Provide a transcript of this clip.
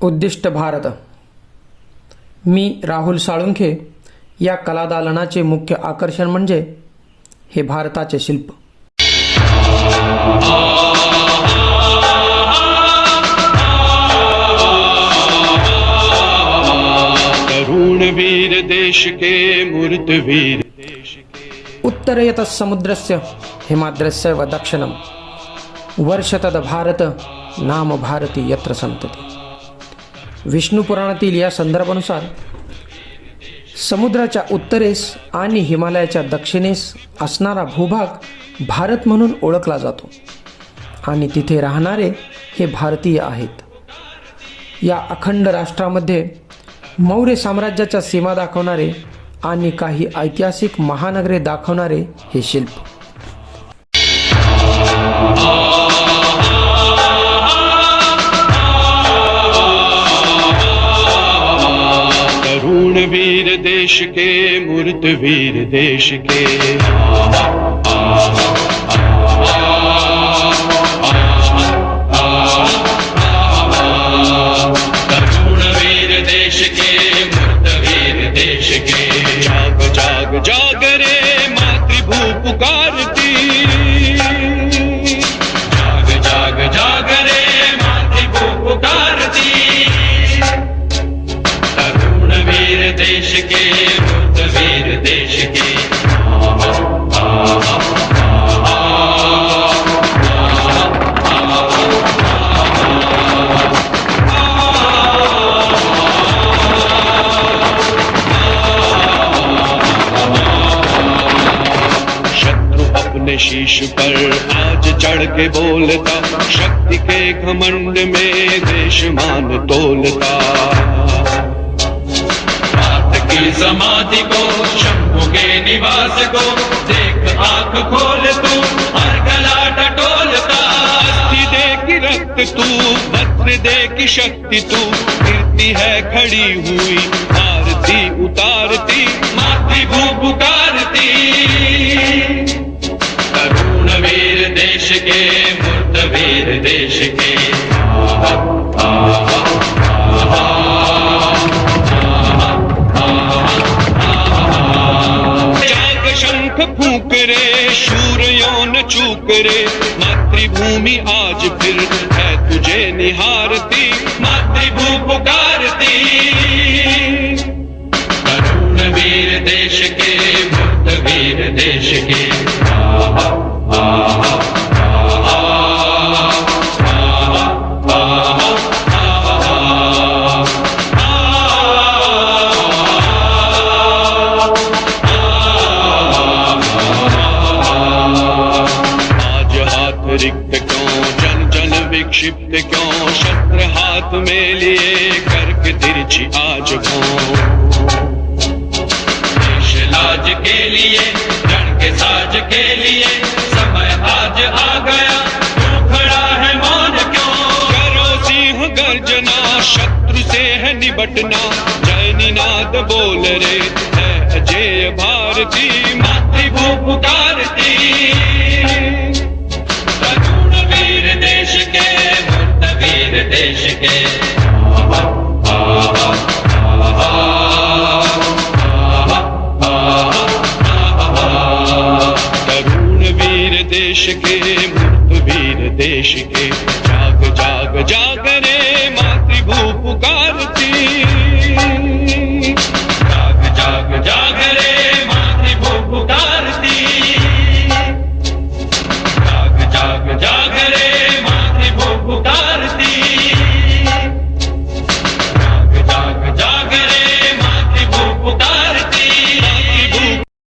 उद्दिष्ट भारत. मी राहुल साळुंखे या कलादालनाचे मुख्य आकर्षण म्हणजे हे भारताचे शिल्प. तरुण वीर देश के उत्तरयत समुद्रस्य हिमाद्रस्य व दक्षिणम. वर्षतद भारत नाम भारती यत्र संतती. विष्णू पुराणातील या संदर्भानुसार समुद्राच्या उत्तरेस आणि हिमालयाच्या दक्षिणेस असणारा भूभाग भारत म्हणून ओळखला जातो. आणि तिथे राहणारे हे भारतीय आहेत. या अखंड राष्ट्रामध्ये मौर्य साम्राज्याच्या सीमा दाखवणारे आणि काही ऐतिहासिक महानगरे दाखवणारे हे शिल्प. देश के मूर्त वीर देश के तरुण वीर देश के, बुद्ध वीर देश के। शीश पर आज चढ़ के बोलता, शक्ति के घमंड में देश मान तोलता। समाधि को, शंभु के निवास को, देख आँख खोल तू, हर गला टटोलता, अस्थि दे की रक्त तू वस्त्र दे की शक्ति तू कीर्ति है खड़ी हुई आरती उतारती मातृभू पुकारती तरुण वीर देश के मूर्त वीर देश यौन चूक रे मातृभूमि आज फिर है तुझे निहारती। मातृभू पुकारती। करुण वीर देश के भक्त वीर देश के। विक्षिप्त क्यों? शस्त्र हाथ में लिए करके तिरछी आज को देश लाज के लिए रण के साज के लिए समय आज आ गया। तू खड़ा है मौन क्यों? करो सिंह गर्जना, शत्रु से है निबटना। जय निनाद बोल रे, है अजय भारती मातृभू पुकारती देश के जाग जाग जाग रे मातृभू पुकार